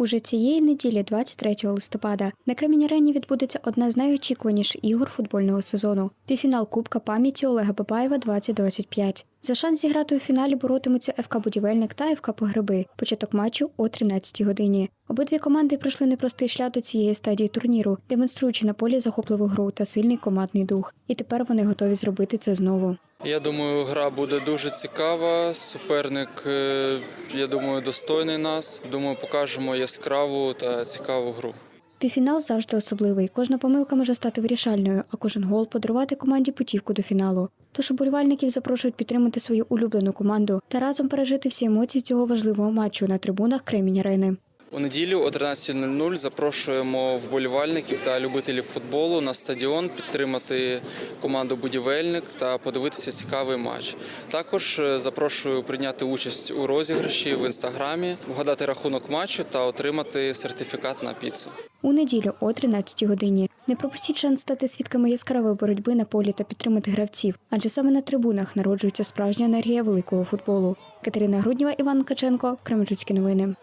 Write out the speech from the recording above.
Уже цієї неділі, 23 листопада, на Кремінь Арені відбудеться одна з найочікуваніших ігор футбольного сезону півфінал Кубка пам'яті Олега Бабаєва 2025. За шанс зіграти у фіналі боротимуться ФК Будівельник та ФК Погреби. Початок матчу о 13 годині. Обидві команди пройшли непростий шлях до цієї стадії турніру, демонструючи на полі захопливу гру та сильний командний дух. І тепер вони готові зробити це знову. Я думаю, гра буде дуже цікава. Суперник, е, я думаю, достойний нас. Думаю, покажемо яскраву та цікаву гру. Півфінал завжди особливий. Кожна помилка може стати вирішальною, а кожен гол подарувати команді путівку до фіналу. Тож уболівальників запрошують підтримати свою улюблену команду та разом пережити всі емоції цього важливого матчу на трибунах Кремінь Арени. У неділю о 13.00 запрошуємо вболівальників та любителів футболу на стадіон підтримати команду Будівельник та подивитися цікавий матч. Також е, запрошую прийняти участь у розіграші в інстаграмі, вгадати рахунок матчу та отримати сертифікат на піцу. У неділю о 13 годині. Не пропустіть шанс стати свідками яскравої боротьби на полі та підтримати гравців, адже саме на трибунах народжується справжня енергія великого футболу. Катерина Грудніва, Іван Каченко, Кременчуцькі новини.